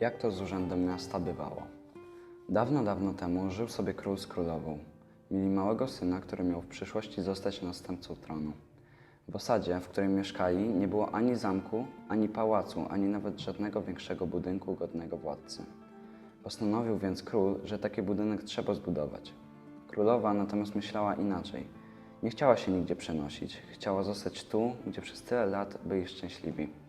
Jak to z urzędem miasta bywało? Dawno, dawno temu żył sobie król z królową. Mieli małego syna, który miał w przyszłości zostać następcą tronu. W osadzie, w której mieszkali, nie było ani zamku, ani pałacu, ani nawet żadnego większego budynku godnego władcy. Postanowił więc król, że taki budynek trzeba zbudować. Królowa natomiast myślała inaczej. Nie chciała się nigdzie przenosić, chciała zostać tu, gdzie przez tyle lat byli szczęśliwi.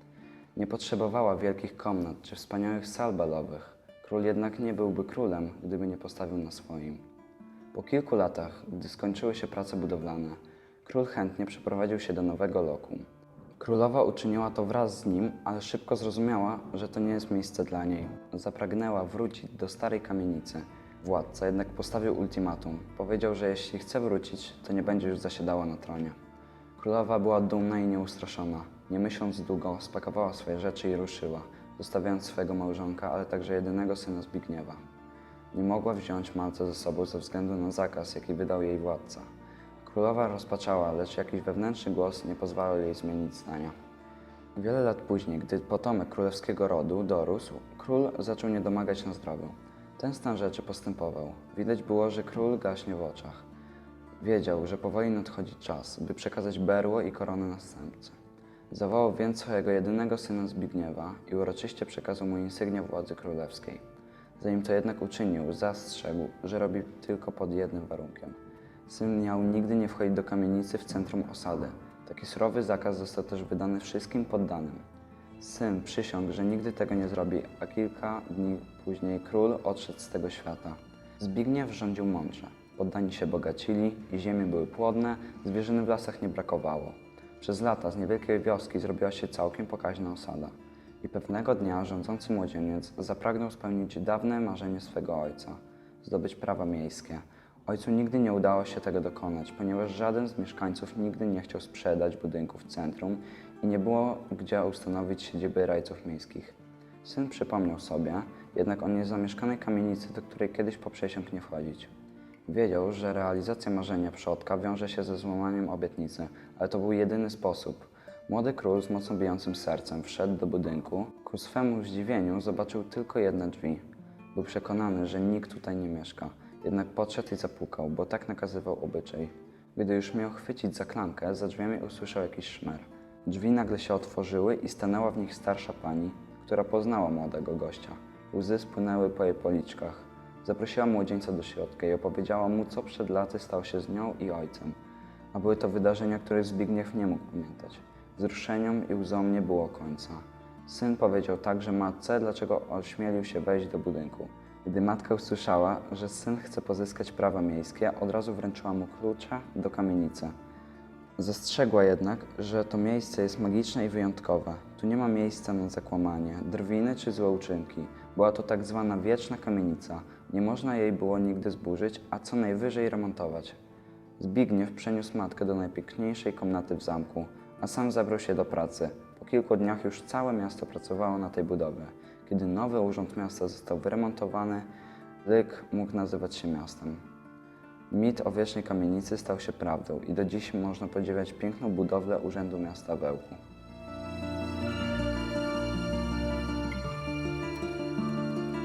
Nie potrzebowała wielkich komnat czy wspaniałych sal balowych. Król jednak nie byłby królem, gdyby nie postawił na swoim. Po kilku latach, gdy skończyły się prace budowlane, król chętnie przeprowadził się do nowego lokum. Królowa uczyniła to wraz z nim, ale szybko zrozumiała, że to nie jest miejsce dla niej. Zapragnęła wrócić do starej kamienicy. Władca jednak postawił ultimatum. Powiedział, że jeśli chce wrócić, to nie będzie już zasiadała na tronie. Królowa była dumna i nieustraszona. Nie myśląc długo, spakowała swoje rzeczy i ruszyła, zostawiając swojego małżonka, ale także jedynego syna Zbigniewa. Nie mogła wziąć malca ze sobą ze względu na zakaz, jaki wydał jej władca. Królowa rozpaczała, lecz jakiś wewnętrzny głos nie pozwalał jej zmienić zdania. Wiele lat później, gdy potomek królewskiego rodu dorósł, król zaczął nie domagać na zdrowiu. Ten stan rzeczy postępował. Widać było, że król gaśnie w oczach. Wiedział, że powoli nadchodzi czas, by przekazać berło i koronę następcy. Zawołał więc swojego jedynego syna Zbigniewa i uroczyście przekazał mu insygnia władzy królewskiej. Zanim to jednak uczynił, zastrzegł, że robi tylko pod jednym warunkiem. Syn miał nigdy nie wchodzić do kamienicy w centrum osady. Taki surowy zakaz został też wydany wszystkim poddanym. Syn przysiągł, że nigdy tego nie zrobi, a kilka dni później król odszedł z tego świata. Zbigniew rządził mądrze. Poddani się bogacili i ziemie były płodne, zwierzyny w lasach nie brakowało. Przez lata z niewielkiej wioski zrobiła się całkiem pokaźna osada. I pewnego dnia rządzący młodzieniec zapragnął spełnić dawne marzenie swego ojca zdobyć prawa miejskie. Ojcu nigdy nie udało się tego dokonać, ponieważ żaden z mieszkańców nigdy nie chciał sprzedać budynków w centrum i nie było gdzie ustanowić siedziby rajców miejskich. Syn przypomniał sobie jednak o niezamieszkanej kamienicy, do której kiedyś poprzysiągł nie wchodzić. Wiedział, że realizacja marzenia przodka wiąże się ze złamaniem obietnicy, ale to był jedyny sposób. Młody król z mocno bijącym sercem wszedł do budynku. Ku swemu zdziwieniu zobaczył tylko jedne drzwi. Był przekonany, że nikt tutaj nie mieszka, jednak podszedł i zapukał, bo tak nakazywał obyczaj. Gdy już miał chwycić za klamkę, za drzwiami usłyszał jakiś szmer. Drzwi nagle się otworzyły i stanęła w nich starsza pani, która poznała młodego gościa. Łzy spłynęły po jej policzkach. Zaprosiła młodzieńca do środka i opowiedziała mu, co przed laty stało się z nią i ojcem. A były to wydarzenia, których Zbigniew nie mógł pamiętać. Wzruszeniom i łzom nie było końca. Syn powiedział także matce, dlaczego ośmielił się wejść do budynku. Gdy matka usłyszała, że syn chce pozyskać prawa miejskie, od razu wręczyła mu klucze do kamienicy. Zastrzegła jednak, że to miejsce jest magiczne i wyjątkowe. Tu nie ma miejsca na zakłamanie, drwiny czy złe uczynki. Była to tak zwana wieczna kamienica. Nie można jej było nigdy zburzyć, a co najwyżej remontować. Zbigniew przeniósł matkę do najpiękniejszej komnaty w zamku, a sam zabrał się do pracy. Po kilku dniach już całe miasto pracowało na tej budowie. Kiedy nowy urząd miasta został wyremontowany, Lyk mógł nazywać się miastem. Mit o wiecznej kamienicy stał się prawdą i do dziś można podziwiać piękną budowlę Urzędu Miasta Wełku.